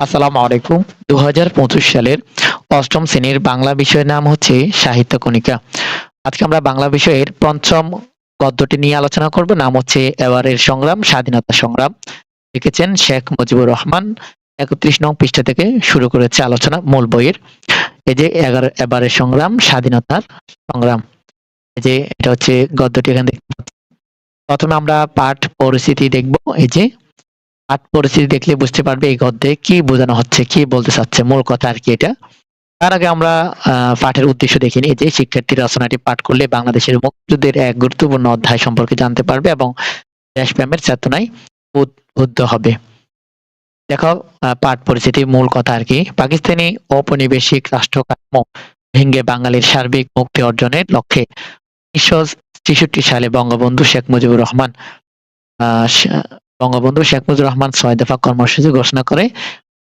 আসসালামু আলাইকুম। দু হাজার পঁচিশ সালের অষ্টম শ্রেণির বাংলা বিষয়ের নাম হচ্ছে সাহিত্য কণিকা। আজকে আমরা বাংলা বিষয়ের পঞ্চম গদ্যটি নিয়ে আলোচনা করব। নাম হচ্ছে এবারের সংগ্রাম, স্বাধীনতা সংগ্রাম। লিখেছেন শেখ মুজিবুর রহমান। একত্রিশ নং পৃষ্ঠা থেকে শুরু করেছে আলোচনা মূল বইয়ের। এই যে এগারো, এবারের সংগ্রাম স্বাধীনতার সংগ্রাম। এই যে এটা হচ্ছে গদ্যটি এখানে দেখতে পাচ্ছি। প্রথমে আমরা পাঠ পরিস্থিতি দেখব। এই যে পাঠ পরিস্থিতি দেখলে বুঝতে পারবে এই গদ্যে কি বোঝানো হচ্ছে, কি বলতে চাচ্ছে, মূল কথা আর কি এটা। তার আগে আমরা পাঠের উদ্দেশ্য দেখিনি এই যে শিক্ষার্থী রচনাটি পাঠ করলে বাংলাদেশের মুক্তিযুদ্ধের এক গুরুত্বপূর্ণ অধ্যায় সম্পর্কে জানতে পারবে এবং দেশপ্রেমের চেতনায় উদ্বুদ্ধ হবে। দেখো পাঠ পরিস্থিতি মূল কথা আর কি। পাকিস্তানি ঔপনিবেশিক রাষ্ট্র কাঠামো ভেঙ্গে বাঙালির সার্বিক মুক্তি অর্জনের লক্ষ্যে উনিশশো ছেষট্টি সালে বঙ্গবন্ধু শেখ মুজিবুর রহমান বঙ্গবন্ধু শেখ মুজিবুর রহমান ছয় দফা কর্মসূচি ঘোষণা করে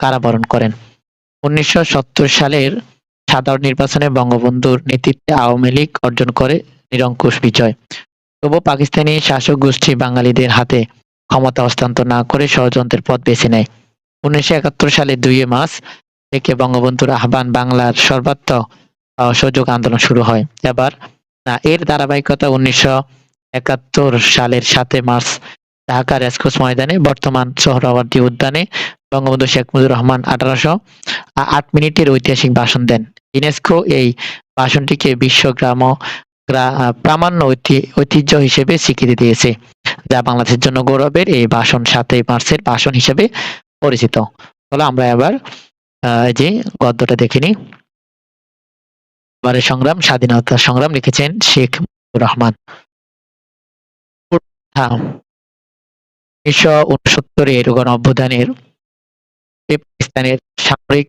কারাবরণ করেন। উনিশশো সত্তর সালের সাধারণ নির্বাচনে বঙ্গবন্ধুর নেতৃত্বে আওয়ামী লীগ অর্জন করে নিরঙ্কুশ বিজয়। তবু পাকিস্তানি শাসক গোষ্ঠী বাঙালিদের হাতে ক্ষমতা হস্তান্তর না করে ষড়যন্ত্রের পথ বেছে নেয়। উনিশশো একাত্তর সালে দুই মাস থেকে বঙ্গবন্ধুর আহ্বান বাংলার সর্বাত্মক অসহযোগ আন্দোলন শুরু হয়। এবার এর ধারাবাহিকতা উনিশশো একাত্তর সালের সাতে মার্চ ঢাকা রেসকোর্স ময়দানে, বর্তমান সোহরাওয়ার্দী উদ্যানে বঙ্গবন্ধু শেখ মুজিবুর রহমান আঠারোশো আট মিনিটের ঐতিহাসিক ভাষণ দেন। ইউনেস্কো এই ভাষণটিকে বিশ্ব গ্রাম গ্রা- প্রামাণ্য ঐতিহ্য হিসেবে স্বীকৃতি দিয়েছে, যা বাংলাদেশের জন্য গৌরবের এই ভাষণ সাতই মার্চের ভাষণ হিসেবে পরিচিত। চলো আমরা এবার যে গদ্যটা দেখে নিই। এবারে সংগ্রাম, স্বাধীনতা সংগ্রাম লিখেছেন শেখ রহমান। হ্যাঁ। উনিশশো উনসত্তরের গণ পাকিস্তানের সামরিক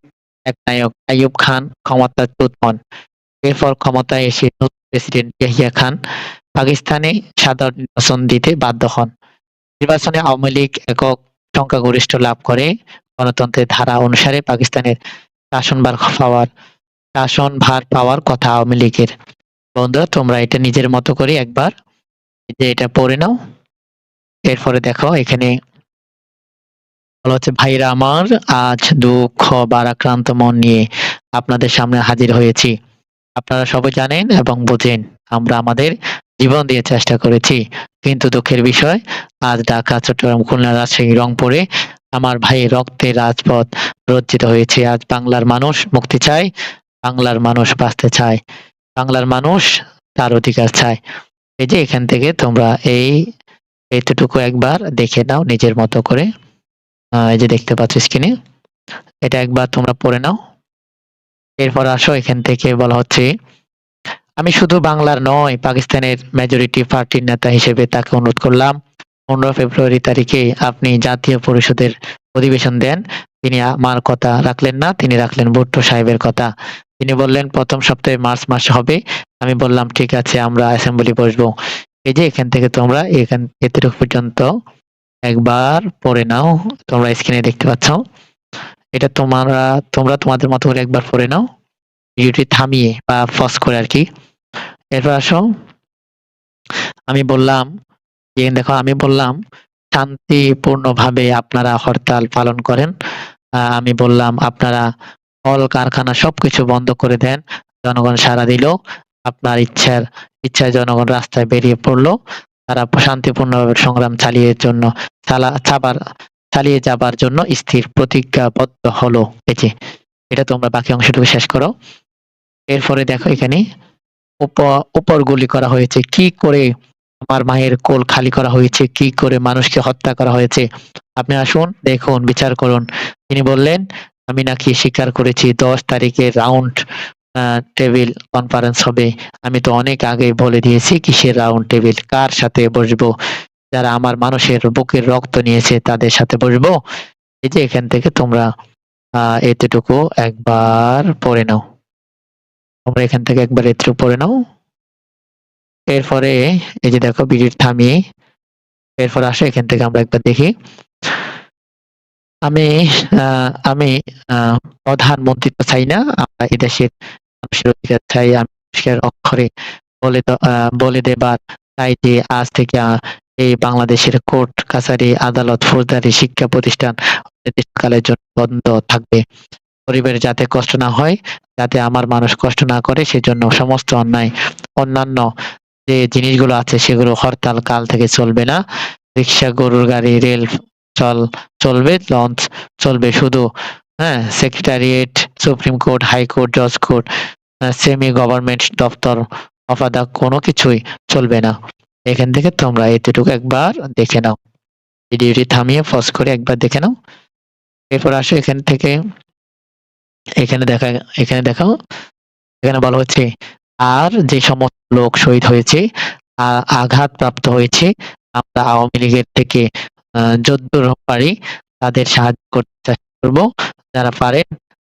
খান হন। এরপর ক্ষমতায় এসে নতুন প্রেসিডেন্ট ইয়াহিয়া খান পাকিস্তানে সাধারণ নির্বাচন দিতে বাধ্য হন। নির্বাচনে আওয়ামী লীগ একক সংখ্যাগরিষ্ঠ লাভ করে। গণতন্ত্রের ধারা অনুসারে পাকিস্তানের শাসনভার পাওয়ার শাসন ভার পাওয়ার কথা আওয়ামী লীগের। বন্ধুরা, তোমরা এটা নিজের মতো করে একবার যে এটা পড়ে নাও। এরপরে দেখো, এখানে হচ্ছে, ভাইরা আমার, আজ দুঃখ বারাক্রান্ত মন নিয়ে আপনাদের সামনে হাজির হয়েছি। আপনারা সবাই জানেন এবং বোঝেন, আমরা আমাদের জীবন দিয়ে চেষ্টা করেছি। কিন্তু দুঃখের বিষয়, আজ ঢাকা, চট্টগ্রাম, খুলনা, রাজশাহী, রংপুরে আমার ভাইয়ের রক্তে রাজপথ রঞ্জিত হয়েছে। আজ বাংলার মানুষ মুক্তি চায়, বাংলার মানুষ বাঁচতে চায়, বাংলার মানুষ তার অধিকার চায়। এই যে এখান থেকে তোমরা এই এতটুকু একবার দেখে নাও নিজের মতো করে। এই যে দেখতে পাচ্ছ স্ক্রিনে এটা একবার তোমরা পড়ে নাও। এরপর আসো এখান থেকে, বলা হচ্ছে, আমি শুধু বাংলার নয়, পাকিস্তানের মেজরিটি পার্টির নেতা হিসেবে তাকে অনুরোধ করলাম, পনেরো ফেব্রুয়ারি তারিখে আপনি জাতীয় পরিষদের অধিবেশন দেন। তিনি আমার কথা রাখলেন না, তিনি রাখলেন ভুট্টো সাহেবের কথা। তিনি বললেন, প্রথম সপ্তাহে মার্চ মাস হবে। আমি বললাম, ঠিক আছে, আমরা অ্যাসেম্বলি বসবো। এই যে এখান থেকে তোমরা এখান এতটুকু পর্যন্ত একবার পড়ে নাও, তোমরা স্ক্রিনে দেখতে পাচ্ছ। এটা তোমরা তোমরা তোমাদের মতো করে একবার পড়ে নাও। ভিডিওটি থামিয়ে বা ফস করে আর কি। এরপর আসো। আমি বললাম যে দেখো, আমি বললাম, শান্তিপূর্ণভাবে আপনারা হরতাল পালন করেন। আমি বললাম, আপনারা কল কারখানা সবকিছু বন্ধ করে দেন। জনগণ সাড়া দিল। আপনার ইচ্ছার, ইচ্ছায় জনগণ রাস্তায় বেরিয়ে পড়ল। তারা শান্তিপূর্ণভাবে সংগ্রাম চালিয়ে জন্য চাবার, চালিয়ে যাবার জন্য স্থির প্রতিজ্ঞাবদ্ধ হলো। এই এটা তোমরা বাকি অংশটুকু শেষ করো। এরপরে দেখো এখানে উপ- উপর গুলি করা হয়েছে। কি করে আমার মায়ের কোল খালি করা হয়েছে? কি করে মানুষকে হত্যা করা হয়েছে? আপনি আসুন, দেখুন, বিচার করুন। তিনি বললেন, আমি নাকি স্বীকার করেছি, দশ তারিখে রাউন্ড টেবিল কনফারেন্স হবে। আমি তো অনেক আগে বলে দিয়েছি কিসের রাউন্ড টেবিল কার সাথে বসবো? যারা আমার মানুষের বুকের রক্ত নিয়েছে তাদের সাথে বসবো। এই যে এখান থেকে তোমরা এতটুকু একবার পড়ে নাও। তোমরা এখান থেকে একবার এতটুকু পড়ে নাও। এরপরে, এই যে দেখো ভিডিও থামিয়ে, এরপর আসো এখান থেকে আমরা একবার দেখি। আমি আমি আহ, প্রধানমন্ত্রী তো চাই না আমরা এদেশের মানুষের অধিকার চাই আমি মানুষের অক্ষরে বলে বলে দেবার চাই যে আজ থেকে এই বাংলাদেশের কোর্ট কাছারি আদালত ফৌজদারি শিক্ষা প্রতিষ্ঠান নির্দিষ্টকালের জন্য বন্ধ থাকবে। পরিবারে যাতে কষ্ট না হয় যাতে আমার মানুষ কষ্ট না করে সেজন্য সমস্ত অন্যায় অন্যান্য যে জিনিসগুলো আছে সেগুলো হরতাল কাল থেকে চলবে না। রিক্সা গরুর গাড়ি রেল চল, চলবে, লঞ্চ চলবে, শুধু হ্যাঁ secretariat supreme court high court জজ কোর্ট সেমি গভর্নমেন্ট দপ্তর অফাদা কোনো কিছুই চলবে না। এখান থেকে তোমরা এতটুকু একবার দেখে নাও। ভিডিওটি থামিয়ে পজ করে একবার দেখে নাও। এরপর আসো এখান থেকে। এখানে দেখা, এখানে দেখাও। এখানে বলা হচ্ছে, আর যে সমস্ত লোক শহীদ হয়েছে আঘাতপ্রাপ্ত হয়েছে, আমরা আওয়ামী লীগের থেকে আহ, পারি তাদের সাহায্য করতে চেষ্টা করব। যারা পারেন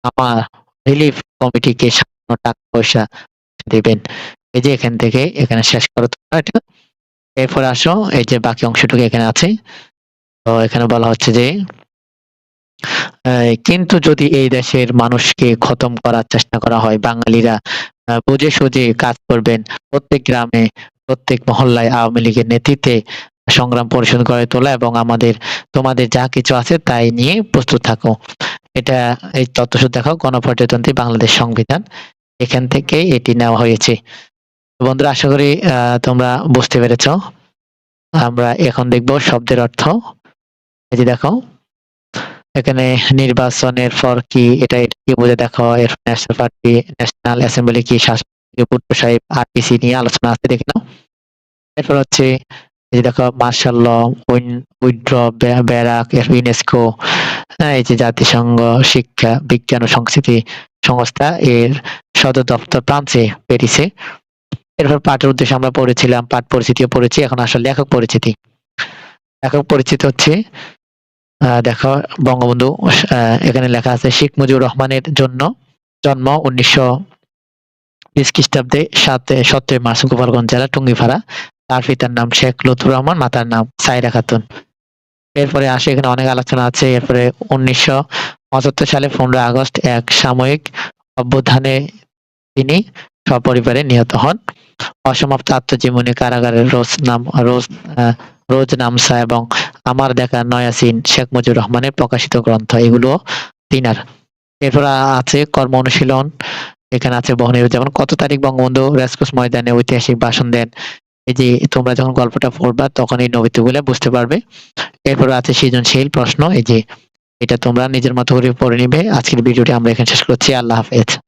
আমার রিলিফ কমিটিকে সামান্য টাকা পয়সা দেবেন। এই যে এখান থেকে এখানে শেষ করো তোমরা এটা। এরপর আসো এই যে বাকি অংশটুকু এখানে আছে। তো এখানে বলা হচ্ছে যে কিন্তু যদি এই দেশের মানুষকে খতম করার চেষ্টা করা হয় বাঙালিরা বুঝে সুঝে কাজ করবেন প্রত্যেক গ্রামে প্রত্যেক মহল্লায় আওয়ামী লীগের নেতৃত্বে সংগ্রাম পরিষদ গড়ে তোলা এবং আমাদের, তোমাদের যা কিছু আছে তাই নিয়ে প্রস্তুত থাকো। এটা এই তথ্যসূত্র দেখাও গণপ্রজাতন্ত্রী বাংলাদেশ সংবিধান। এখান থেকে এটি নেওয়া হয়েছে। বন্ধুরা, আশা করি তোমরা বুঝতে পেরেছ। আমরা এখন দেখব শব্দের অর্থ। এই যে দেখো, এখানে নির্বাচনের পর কি, এটা কি বুঝে দেখো, এর ন্যাশনাল পার্টি ন্যাশনাল অ্যাসেম্বলি কি, শাসক সাহেব আরপিসি নিয়ে আলোচনা আছে দেখে নাও। এরপর হচ্ছে এই দেখো মার্শাল উইড্র ব্যারাক ইউনেস্কো হ্যাঁ, এই যে জাতিসংঘ শিক্ষা বিজ্ঞান ও সংস্কৃতি সংস্থা এর সদর দপ্তর ফ্রান্সে প্যারিসে। এরপর পাঠের উদ্দেশ্যে আমরা পড়েছিলাম পাঠ পরিচিতিও পড়েছি এখন আসলে লেখক পরিচিতি। লেখক পরিচিত হচ্ছে দেখো বঙ্গবন্ধু এখানে লেখা আছে শেখ মুজিবুর রহমানের জন্য জন্ম উনিশশো বিশ খ্রিস্টাব্দে সাত সতেরোই মার্চ গোপালগঞ্জ জেলা টুঙ্গিপাড়া। তার পিতার নাম শেখ লুৎফুর রহমান, মাতার নাম সাইরা খাতুন। এরপরে আসে এখানে অনেক আলোচনা আছে। এরপরে উনিশশো পঁচাত্তর সালে পনেরো আগস্ট এক সাময়িক অভ্যুত্থানে তিনি সপরিবারে নিহত হন। অসমাপ্ত আত্মজীবনী কারাগারের রোজ নাম, রোজ রোজ নামসা এবং আমার দেখা নয়াসিন শেখ মুজিবুর রহমানের প্রকাশিত গ্রন্থ, এগুলো তিনার। এরপর আছে কর্ম অনুশীলন। এখানে আছে বহনের যেমন কত তারিখ বঙ্গবন্ধু রেসকোর্স ময়দানে ঐতিহাসিক ভাষণ দেন যে তোমরা যখন গল্পটা পড়বা, তখন এই নবিতুগুলো বুঝতে পারবে। এরপর আছে সৃজনশীল প্রশ্ন, এই যে এটা তোমরা নিজের মতো করে পড়ে নিবে। আজকের ভিডিওটি আমরা এখানে শেষ করছি। আল্লাহ হাফেজ।